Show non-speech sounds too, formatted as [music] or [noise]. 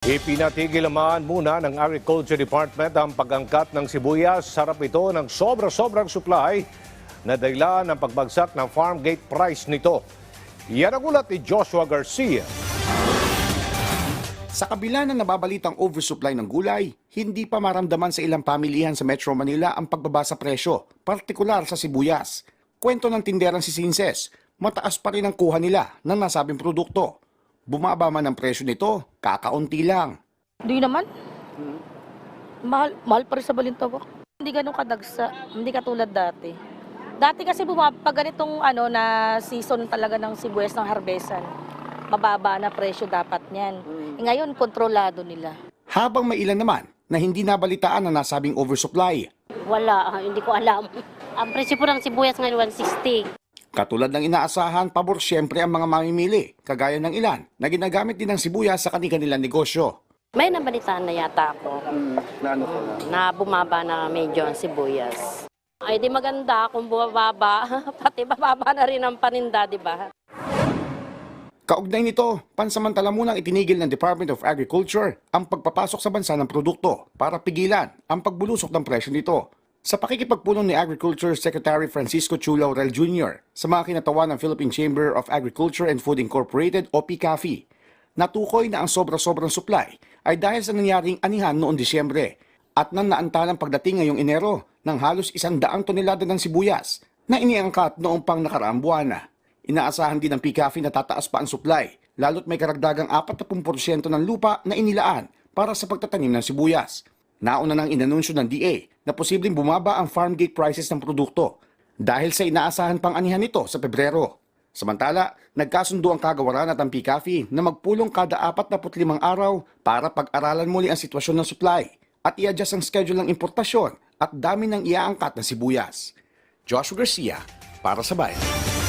Ipinatigil naman muna ng Agriculture Department ang pag-angkat ng sibuyas. Sarap ito ng sobra-sobrang supply na dahilan ng pagbagsak ng farm gate price nito. Yan ang ulat ni Joshua Garcia. Sa kabila ng nababalitang oversupply ng gulay, hindi pa maramdaman sa ilang pamilihan sa Metro Manila ang pagbaba sa presyo, partikular sa sibuyas. Kwento ng tinderang si Sinses, mataas pa rin ang kuha nila ng nasabing produkto. Bumaba man ang presyo nito, kakaunti lang. Hindi naman. Mahal, mahal pa rin sa Balintawak. Hindi ganun kadagsa. Hindi katulad dati. Dati kasi bumaba, pag ganitong ano, na season talaga ng sibuyas ng harbesan, mababa na presyo dapat niyan. Eh, ngayon, kontrolado nila. Habang may ilan naman na hindi nabalitaan ang nasabing oversupply. Wala, ah, hindi ko alam. Ang presyo po ng sibuyas ngayon, 160. Katulad ng inaasahan, pabor siyempre ang mga mamimili, kagaya ng ilan na ginagamit din ng sibuyas sa kanilang negosyo. May nabalitaan na yata ako na bumaba na medyo ang sibuyas. Ay, di maganda kung bumababa. [laughs] Pati bababa na rin ang paninda, di ba? Kaugnay nito, pansamantala munang itinigil ng Department of Agriculture ang pagpapasok sa bansa ng produkto para pigilan ang pagbulusok ng presyo nito. Sa pakikipagpulong ni Agriculture Secretary Francisco Chu Laurel Jr. sa mga kinatawan ng Philippine Chamber of Agriculture and Food Incorporated o PCAFI, natukoy na ang sobra-sobrang supply ay dahil sa nangyaring anihan noong Disyembre at nang naantalang pagdating ngayong Enero ng halos isang daang tonelada ng sibuyas na iniangkat noong pang nakaraang buwan na. Inaasahan din ng PCAFI na tataas pa ang supply, lalo't may karagdagang 40% ng lupa na inilaan para sa pagtatanim ng sibuyas. Nauna nang inanunsyo ng DA na posibleng bumaba ang farm gate prices ng produkto dahil sa inaasahan pang anihan nito sa Pebrero. Samantala, nagkasundo ang kagawaran at ang PCAFI na magpulong kada 45 araw para pag-aralan muli ang sitwasyon ng supply at i-adjust ang schedule ng importasyon at dami ng iaangkat ng sibuyas. Joshua Garcia, para sa Bayan.